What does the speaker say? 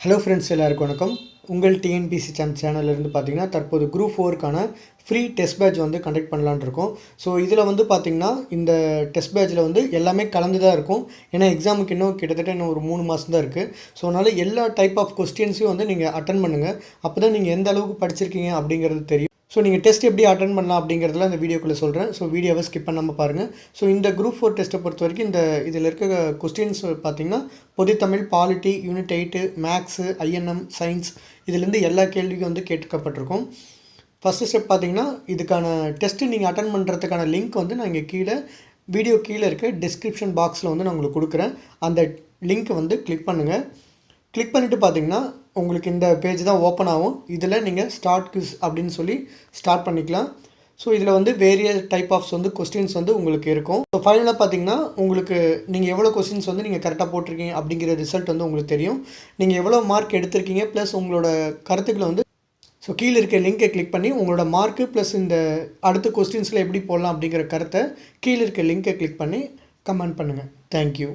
Hello friends எல்லாருக்கும் வணக்கம். உங்கள் டிஎன்பிசி சேனல் சேனல்லேருந்து பார்த்தீங்கன்னா தற்போது குரூப் ஃபோருக்கான ஃப்ரீ டெஸ்ட் பேட்ச் வந்து கண்டக்ட் பண்ணலான்னு இருக்கோம். ஸோ இதில் வந்து பார்த்திங்கன்னா இந்த டெஸ்ட் பேட்ச்சில் வந்து எல்லாமே கலந்து தான் இருக்கும். ஏன்னா எக்ஸாமுக்கு இன்னும் கிட்டத்தட்ட இன்னும் ஒரு மூணு மாதம் தான் இருக்குது ஸோ அதனால் எல்லா டைப் ஆஃப் கொஸ்டின்ஸையும் வந்து நீங்கள் அட்டன் பண்ணுங்கள் அப்போ தான் நீங்கள் எந்த அளவுக்கு படிச்சிருக்கீங்க அப்படிங்கிறது தெரியும். ஸோ நீங்கள் டெஸ்ட் எப்படி அட்டன் பண்ணலாம் அப்படிங்கிறதுல இந்த வீடியோக்குள்ளே சொல்கிறேன் ஸோ வீடியோவை ஸ்கிப் பண்ணாமல் பாருங்கள் ஸோ இந்த குரூப் ஃபோர் டெஸ்ட்டை பொறுத்த வரைக்கும் இந்த இதில் இருக்க கொஸ்டின்ஸ் பார்த்தீங்கன்னா பொதுத்தமிழ் polity unit eight maths INM science இதுலேருந்து எல்லா கேள்விக்கும் வந்து கேட்கப்பட்டிருக்கும். ஃபஸ்ட்டு ஸ்டெப் பார்த்தீங்கன்னா இதுக்கான டெஸ்ட்டு நீங்கள் அட்டன் பண்ணுறதுக்கான லிங்க் வந்து நான் இங்கே கீழே வீடியோ கீழே இருக்க டிஸ்கிரிப்ஷன் பாக்ஸில் வந்து நான் உங்களுக்கு கொடுக்குறேன். அந்த லிங்க்கை வந்து கிளிக் பண்ணுங்கள் கிளிக் பண்ணிவிட்டு பார்த்தீங்கன்னா உங்களுக்கு இந்த பேஜ் தான் ஓப்பன் ஆகும். இதில் நீங்கள் ஸ்டார்ட் கிஸ் அப்படின்னு சொல்லி ஸ்டார்ட் பண்ணிக்கலாம். ஸோ இதில் வந்து வேரிய டைப் ஆஃப்ஸ் வந்து கொஸ்டின்ஸ் வந்து உங்களுக்கு இருக்கும். ஸோ ஃபைனலாக பார்த்தீங்கன்னா உங்களுக்கு நீங்கள் எவ்வளோ கொஸ்டின்ஸ் வந்து நீங்கள் கரெக்டாக போட்டிருக்கீங்க அப்படிங்கிற ரிசல்ட் வந்து உங்களுக்கு தெரியும். நீங்கள் எவ்வளோ மார்க் எடுத்திருக்கீங்க ப்ளஸ் உங்களோட கருத்துக்களை வந்து ஸோ கீழே இருக்க லிங்கை கிளிக் பண்ணி உங்களோட மார்க்கு ப்ளஸ் இந்த அடுத்த கொஸ்டின்ஸில் எப்படி போடலாம் அப்படிங்கிற கருத்தை கீழே இருக்க லிங்கை கிளிக் பண்ணி கமெண்ட் பண்ணுங்கள் தேங்க்யூ